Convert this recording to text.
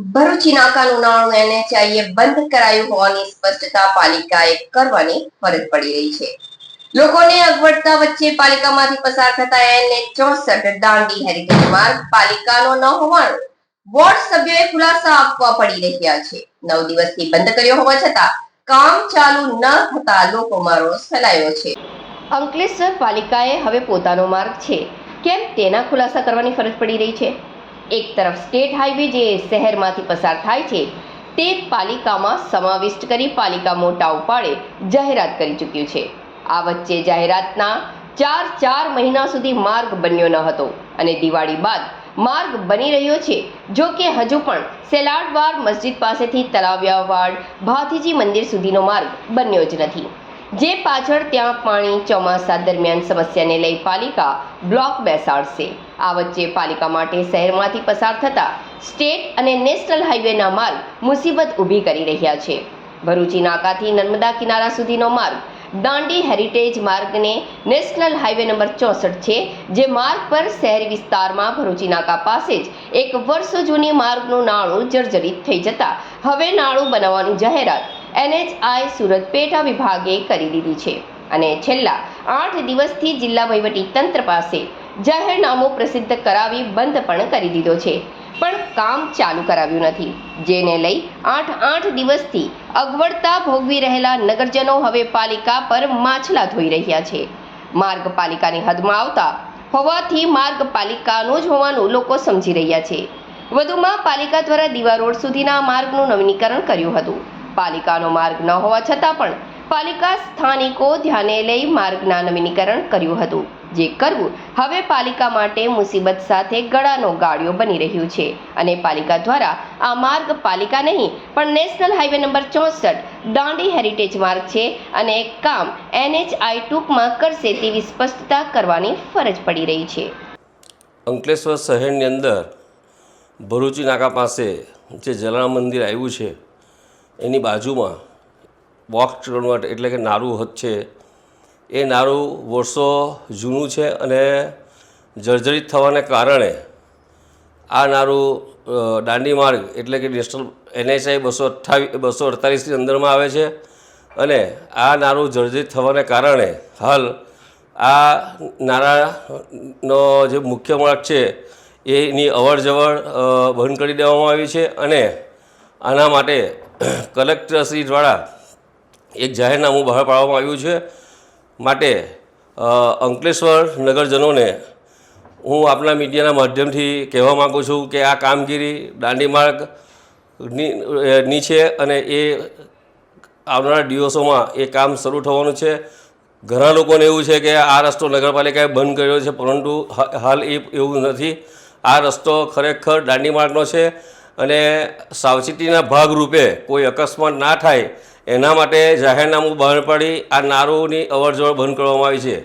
ભરૂચી નાકાનું નાણું એનએચઆઈએ બંધ કરાયું હોવાની સ્પષ્ટતા પાલિકાએ કરવાની ફરજ પડી રહી છે. લોકોને અગવડતા વચ્ચે પાલિકામાંથી પસાર થતા એને ચોસઠ દાંડી હેરિટેજ માર્ગ પાલિકાનો ન હોવાનું, વોર્ડ સભ્યોએ ખુલાસા આપવા પડી રહ્યા છે. નવ દિવસથી બંધ કર્યો હોવા છતાં કામ ચાલુ ન થતા લોકોમાં રોષ ફેલાયો છે. અંકલેશ્વર પાલિકાએ હવે પોતાનો માર્ગ છે. કેમ તેના ખુલાસા કરવાની ફરજ પડી રહી છે? એક તરફ સ્ટેટ હાઈવે જે શહેરમાંથી પસાર થાય છે, તે પાલિકામાં સમાવિષ્ટ કરી પાલિકા મોટા ઉપાડે જાહેરાત કરી ચૂક્યું છે. આ વચ્ચે જાહેરાતના ચાર ચાર મહિના સુધી માર્ગ બન્યો ન હતો અને દિવાળી બાદ માર્ગ બની રહ્યો છે, જો કે હજુ પણ સેલાડવાર મસ્જિદ પાસેથી તલાવ્યાવાડ ભાથીજી મંદિર સુધીનો માર્ગ બન્યો જ નથી. જે પાછળ ત્યાં પાણી ચોમાસા દરમિયાન સમસ્યાને લઈ પાલિકા બ્લોક બેસાડશે. આ વચ્ચે પાલિકા માટે શહેરમાંથી પસાર થતા સ્ટેટ અને નેશનલ હાઈવેના માર્ગ મુસીબત ઊભી કરી રહ્યા છે. ભરૂચી નાકાથી નર્મદા કિનારા સુધીનો માર્ગ દાંડી હેરિટેજ માર્ગને નેશનલ હાઈવે નંબર ચોસઠ છે, જે માર્ગ પર શહેરી વિસ્તારમાં ભરૂચી નાકા પાસે જ એક વર્ષો જૂની માર્ગનું નાણું જર્જરિત થઈ જતા હવે નાણું બનાવવાની જાહેરાત એનએચઆઈ સુરત પેટા વિભાગે કરી દીધી છે. અને છેલ્લા આઠ દિવસથી જિલ્લા વહીવટી તંત્ર પાસે જાહેરનામું પ્રસિદ્ધ કરાવી બંધ પણ કરી દીધો છે. પણ કામ ચાલુ કરાવ્યું નથી. જેને લઈ આઠ આઠ દિવસથી અગવડતા ભોગવી રહેલા નગરજનો હવે પાલિકા પર માછલા ધોઈ રહ્યા છે. માર્ગ પાલિકાની હદમાં આવતા હોવાથી માર્ગ પાલિકાનો જ હોવાનું લોકો સમજી રહ્યા છે. વધુમાં પાલિકા દ્વારા દીવા રોડ સુધીના માર્ગનું નવીનીકરણ કર્યું હતું. પાલિકાનો માર્ગ ન હોવા છતાં પણ પાલિકા સ્થાનિકો ધ્યાને લઈ માર્ગના નવીનીકરણ કર્યું હતું. જે કરવું હવે પાલિકા માટે મુસીબત સાથે ગળાનો ગાળિયો બની રહ્યું છે અને પાલિકા દ્વારા આ માર્ગ પાલિકા નહીં, પણ નેશનલ હાઈવે નંબર ચોસઠ, દાંડી હેરિટેજ માર્ગ છે અને એક કામ એનએચઆઈ ટૂંકમાં કરશે તેવી સ્પષ્ટતા કરવાની ફરજ પડી રહી છે. અંકલેશ્વર શહેરની અંદર ભરૂચી નાકા પાસે જે જલારામ મંદિર આવ્યું છે એની બાજુમાં બોક્સ કન્વર્ટ એટલે કે નારું હદ છે. એ નારું વર્ષો જૂનું છે અને જર્જરિત થવાને કારણે આ નારું દાંડી માર્ગ એટલે કે નેશનલ એનએચઆઈ બસો અઠ્ઠાવીસ બસો અડતાલીસની અંદરમાં આવે છે અને આ નારું જર્જરિત થવાને કારણે હાલ આ નારાનો જે મુખ્ય માર્ગ છે, એની અવર જવર બંધ કરી દેવામાં આવી છે અને આના માટે કલેક્ટરશ્રી દ્વારા એક જાહેરનામું બહાર પાડવામાં આવ્યું છે. માટે અંકલેશ્વર નગરજનોને હું આપના મીડિયાના માધ્યમથી કહેવા માગું છું કે આ કામગીરી દાંડી માર્ગની ની છે અને એ આવનારા દિવસોમાં એ કામ શરૂ થવાનું છે. ઘણા લોકોને એવું છે કે આ રસ્તો નગરપાલિકાએ બંધ કર્યો છે, પરંતુ હાલ એ, એવું નથી. આ રસ્તો ખરેખર દાંડી માર્ગનો છે. અને સાવચેતીના ભાગરૂપે કોઈ અકસ્માત ના થાય, એના માટે જાહેરનામું બહાર પાડી આ નારુની અવરજવર બંધ કરવામાં આવી છે.